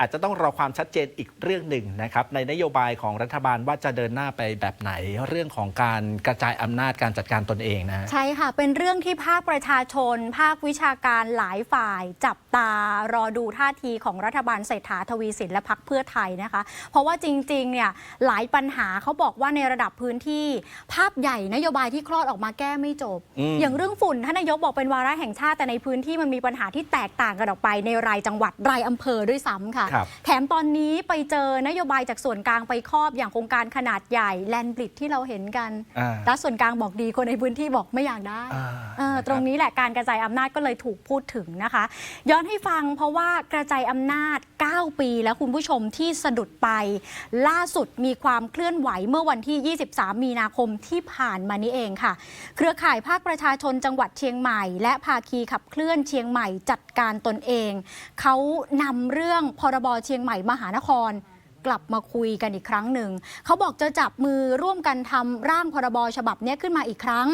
อาจจะต้องรอความชัดเจนอีกเรื่องหนึ่งนะครับในนโยบายของรัฐบาลว่าจะเดินหน้าไปแบบไหน เรื่องของการกระจายอำนาจการจัดการตนเองนะใช่ค่ะ เป็นเรื่องที่ภาคประชาชน ภาควิชาการหลายฝ่าย จับตารอดูท่าทีของรัฐบาลเศรษฐาทวีสินและพักเพื่อไทยนะคะ เพราะว่าจริงๆเนี่ยหลายปัญหาเขาบอกว่าในระดับพื้นที่ ภาพใหญ่นโยบายที่คลอดออกมาแก้ไม่จบอืมอย่างเรื่องฝุ่นท่านนายกบอกเป็นวาระแห่งชาติแต่ในพื้นที่มันมีปัญหาที่แตกต่างกันออกไปในรายจังหวัดรายอำเภอด้วยซ้ำค่ะครับแถมตอนนี้ไปเจอนโยบายจากส่วนกลางไปครอบอย่างโครงการขนาดใหญ่แลนบริดที่เราเห็นกันอ่ารัฐส่วนกลางบอกดีคนในพื้นที่บอกไม่อยากได้อ่าเออนะครับตรงนี้แหละการกระจายอำนาจก็เลยถูกพูดถึงนะคะ ย้อนให้ฟังเพราะว่ากระจายอำนาจ 9 ปีแล้วคุณผู้ชมที่สะดุดไป ล่าสุดมีความเคลื่อนไหวเมื่อวันที่ 23 มีนาคมที่ผ่านมานี้เองค่ะ เครือข่ายภาคประชาชนจังหวัดเชียงใหม่ และภาคีขับเคลื่อนเชียงใหม่จัดการตนเอง เขานำเรื่องพรรบเชียงใหม่มหานครกลับมาคุยกันอีกครั้งหนึ่ง เขาบอกจะจับมือร่วมกันทำร่างพรบฉบับนี้ขึ้นมาอีกครั้ง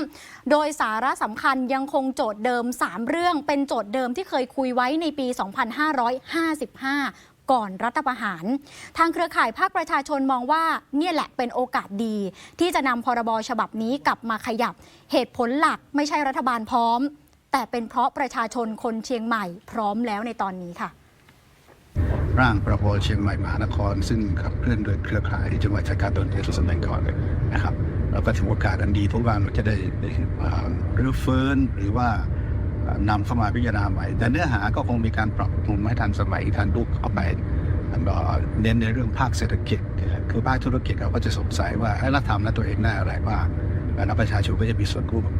โดยสาระสำคัญยังคงโจทย์เดิม 3 เรื่องเป็นโจทย์เดิมที่เคยคุยไว้ในปี 2555ก่อนรัฐประหาร ทางเครือข่ายภาคประชาชนมองว่าเนี่ยแหละเป็นโอกาสดี ที่จะนำพรบฉบับนี้กลับมาขยับ เหตุผลหลักไม่ใช่รัฐบาลพร้อม แต่เป็นเพราะประชาชนคนเชียงใหม่พร้อมแล้วในตอนนี้ค่ะ ร่างประพเชียงใหม่มหานคร ซึ่งขับเคลื่อนโดยเครือข่ายจังหวัดจัดการตนเองทุกสำนักก่อนนะครับเราก็ถือโอกาสอันดีทุกวันเราจะได้ได้อ่ารื้อฟื้นหรือว่าอ่านำเข้ามาพิจารณาใหม่ แต่เนื้อหาก็คงมีการปรับปรุงให้ทันสมัยทันยุคเข้าไปแล้วก็เน้นในเรื่องภาคเศรษฐกิจ คือภาคธุรกิจเราก็จะสงสัยว่าให้รัฐทำแล้วตัวเองได้อะไรบ้างแล้วประชาชนก็จะมีส่วนร่วม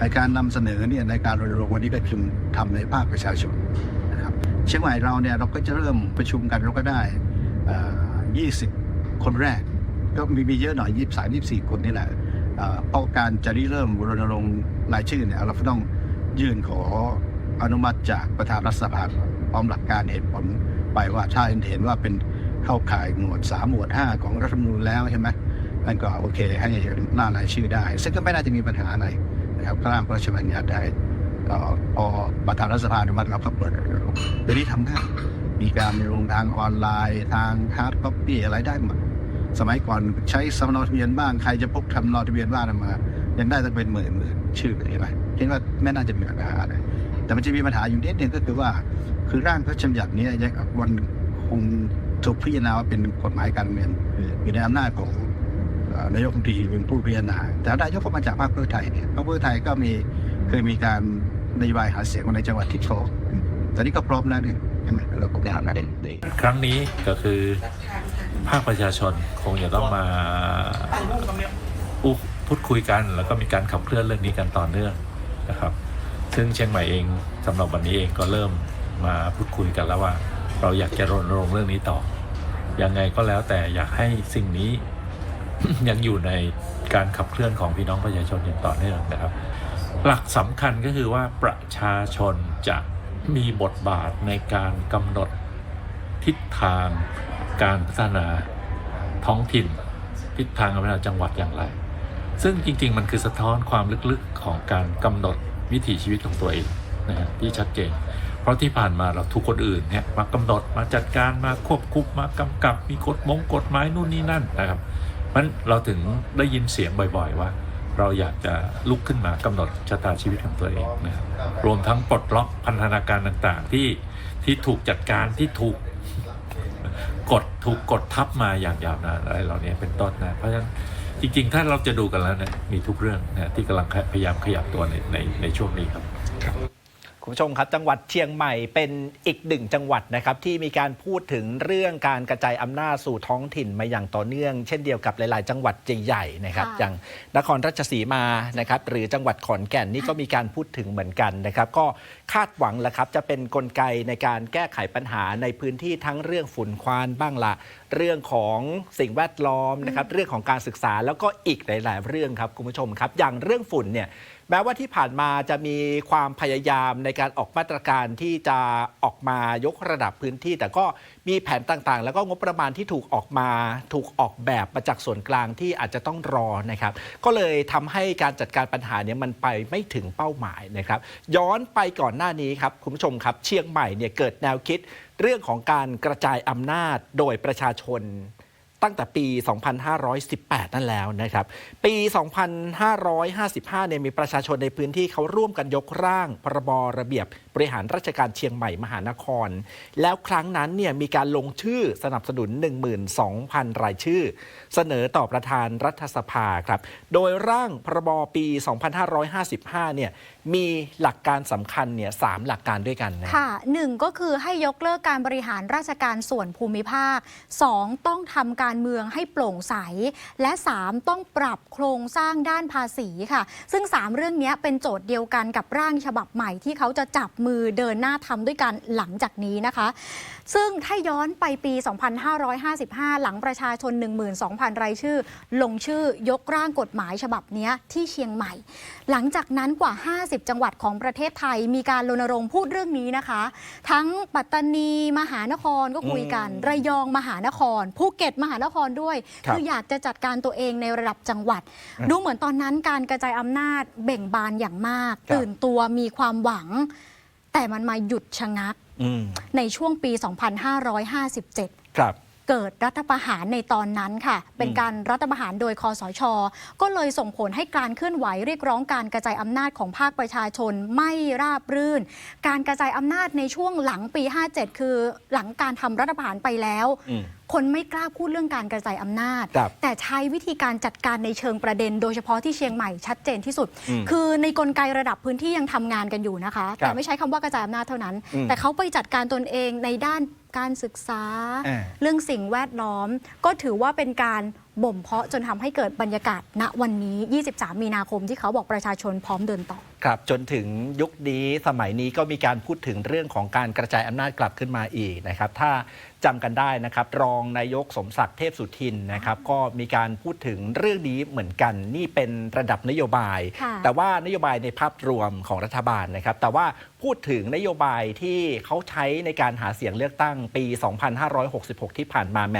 ในการนำเสนอเนี่ยในการรณรงค์วันนี้ก็คือทำในภาคประชาชน เชียงใหม่เราเนี่ยเราก็จะเริ่มประชุมกันเราก็ได้ 20 คนแรก ก็มีมีเยอะหน่อย 23 24 คนนี่แหละเพราะการจะริเริ่มรณรงค์รายชื่อเนี่ยเราก็ต้องยื่นขออนุมัติจากประธานรัฐสภาพร้อมหลักการเหตุผลไปว่าถ้าเห็นว่าเป็นเข้าข่ายหมวด3หมวด 5 ของรัฐธรรมนูญแล้วใช่ไหมนั่นก็โอเคให้หน้ารายชื่อได้ ซึ่งก็ไม่น่าจะมีปัญหาอะไรนะครับร่างพระราชบัญญัติได้ พอประธานรัฐสภาอนุมัติเราก็เปิดเดี๋ยวนี้ทำง่ายมีการลงทางออนไลน์ ทางฮาร์ดคอปปี้อะไรได้หมดสมัยก่อนใช้สำเนาทะเบียนบ้างใครจะพกทำเนาทะเบียนบ้านมา ยังได้ตั้งเป็นหมื่นหมื่นชื่อเห็นไหมคิดว่าไม่น่าจะมีปัญหาอะไรแต่มันจะมีปัญหาอยู่นิดนึงก็คือว่า คือร่างพระราชบัญญัตินี้ยังวันคงถูกพิจารณาว่าเป็นกฎหมายการเมืองอยู่ในอำนาจของนายกรัฐมนตรีเป็นผู้พิจารณาแต่นายกก็มาจากพรรคเพื่อไทยเนี่ยพรรคเพื่อไทยก็มีเคยมีการ นโยบายหาเสียงในจังหวัดที่พร้อมตอนนี้ก็พร้อมแล้วเนี่ยใช่ไหมเราก็ไปหาได้ได้ครั้งนี้ก็คือภาคประชาชนคงจะต้องมาพูดพูดคุยกัน แล้วก็มีการขับเคลื่อนเรื่องนี้กันต่อเนื่องนะครับ ซึ่งเชียงใหม่เองสำหรับวันนี้เองก็เริ่มมาพูดคุยกันแล้วว่า เราอยากจะรณรงค์เรื่องนี้ต่อยังไงก็แล้วแต่อยากให้สิ่งนี้ยังอยู่ในการขับเคลื่อนของพี่น้องประชาชนอย่างต่อเนื่องนะครับ หลักสำคัญก็คือว่าประชาชนจะมีบทบาทในการกำหนดทิศทางการพัฒนาท้องถิ่น ทิศทางการพัฒนาจังหวัดอย่างไร ซึ่งจริง ๆ มันคือสะท้อนความลึกๆของการกำหนดวิถีชีวิตของตัวเองนะฮะที่ชัดเจน เพราะที่ผ่านมาเราทุกคนอื่นเนี่ยมากำหนดมาจัดการมาควบคุมมากำกับมีกฎมงกฎหมายนู่นนี่นั่นนะครับมันเราถึงได้ยินเสียงบ่อย ๆ ว่า เราอยากจะลุกขึ้นมากำหนดชะตาชีวิตของตัวเองนะครับรวมทั้งปลดล็อกพันธนาการต่างๆ ที่ที่ถูกจัดการที่ถูกกดถูกกดทับมาอย่างยาวนานอะไรเหล่านี้เป็นต้นนะเพราะฉะนั้นจริง ๆ ถ้าเราจะดูกันแล้วเนี่ยมีทุกเรื่องนะที่กำลังพยายามขยับตัวในในในช่วงนี้ครับ คุณผู้ชมครับจังหวัดเชียงใหม่เป็นอีกหนึ่งจังหวัดนะครับที่มีการพูดถึงเรื่องการกระจายอำนาจสู่ท้องถิ่นมาอย่างต่อเนื่อง เช่นเดียวกับหลาย ๆ จังหวัดใหญ่ๆนะครับค่ะอย่างนครราชสีมานะครับหรือจังหวัดขอนแก่นนี่ก็มีการพูดถึงเหมือนกันนะครับ ก็คาดหวังแหละครับจะเป็นนกลไกในการแก้ไขปัญหาในพื้นที่ทั้งเรื่องฝุ่นควันบ้างละเรื่องของสิ่งแวดล้อมนะครับเรื่องของการศึกษาแล้วก็อีกหลาย ๆ เรื่องครับคุณผู้ชมครับ อย่างเรื่องฝุ่นเนี่ยแม้ว่าที่ผ่านมาจะมีความพยายามในการออกมาตรการที่จะออกมายกระดับพื้นที่ แต่ก็มีแผนต่างๆ แล้วก็งบประมาณที่ถูกออกมาถูกออกแบบมาจากส่วนกลางที่อาจจะต้องรอนะครับ ก็เลยทำให้การจัดการปัญหาเนี้มันไปไม่ถึงเป้าหมายนะครับ ย้อนไปก่อนหน้านี้ครับคุณผู้ชมครับเชียงใหม่เนี่ยเกิดแนวคิดเรื่องของการกระจายอำนาจโดยประชาชน ตั้งแต่ปี 2518 นั่นแล้วนะครับ ปี 2555 เนี่ยมีประชาชนในพื้นที่เขาร่วมกันยกร่าง พรบระเบียบบริหารราชการเชียงใหม่มหานคร แล้วครั้งนั้นเนี่ยมีการลงชื่อสนับสนุน 12,000 รายชื่อ เสนอต่อประธานรัฐสภาครับ โดยร่างพรบปี 2555 เนี่ยมีหลักการสำคัญเนี่ยสามหลักการด้วยกันนะค่ะหนึ่งก็คือให้ยกเลิกการบริหารราชการส่วนภูมิภาค 2. ต้องทำการเมืองให้โปร่งใส และ 3. ต้องปรับโครงสร้างด้านภาษีค่ะ ซึ่ง 3 เรื่องนี้เป็นโจทย์เดียวกันกับร่างฉบับใหม่ที่เขาจะจับมือเดินหน้าทำด้วยกันหลังจากนี้นะคะ ซึ่งถ้าย้อนไปปี 2555 หลังประชาชน 12,000 รายชื่อ ลงชื่อยกร่างกฎหมายฉบับเนี้ยที่เชียงใหม่ หลังจากนั้นกว่า 50 จังหวัดของประเทศไทยมีการรณรงค์พูดเรื่องนี้นะคะ ทั้งปัตตานีมหานครก็คุยกันอืมระยองมหานครภูเก็ตมหานครด้วยครับออยากจะจัดการตัวเองในระดับจังหวัดอืมดูเหมือนตอนนั้นการกระจายอำนาจเบ่งบานอย่างมากครับตื่นตัวมีความหวัง แต่มันมาหยุดชะงักอืมในช่วงปี 2557 ครับ เกิดรัฐประหารในตอนนั้นค่ะ เป็นการรัฐประหารโดยคอสช ก็เลยส่งผลให้การเคลื่อนไหวเรียกร้องการกระจายอำนาจของภาคประชาชนไม่ราบรื่น การกระจายอำนาจในช่วงหลังปี 57 คือหลังการทำรัฐประหารไปแล้วอืมคนไม่กล้าพูดเรื่องการกระจายอำนาจครับแต่ใช้วิธีการจัดการในเชิงประเด็น โดยเฉพาะที่เชียงใหม่ชัดเจนที่สุดอืมคือในกลไกระดับพื้นที่ยังทำงานกันอยู่นะคะครับแต่ไม่ใช้คำว่ากระจายอำนาจเท่านั้นอืมแต่เขาไปจัดการตนเองในด้าน การศึกษา อ่า เรื่องสิ่งแวดล้อม ก็ถือว่าเป็นการบ่มเพาะจนทำให้เกิดบรรยากาศณวันนี้ 23 มีนาคมที่เขาบอกประชาชนพร้อมเดินต่อ ครับจนถึงยุคนี้สมัยนี้ก็มีการพูดถึงเรื่องของการกระจายอำนาจกลับขึ้นมาอีกนะครับ ถ้าจำกันได้นะครับ รองนายกสมศักดิ์เทพสุทินนะครับ ก็มีการพูดถึงเรื่องนี้เหมือนกันนี่เป็นระดับนโยบาย ค่ะแต่ว่านโยบายในภาพรวมของรัฐบาลนะครับ แต่ว่าพูดถึงนโยบายที่เขาใช้ในการหาเสียงเลือกตั้งปี 2566 ที่ผ่านมาแหม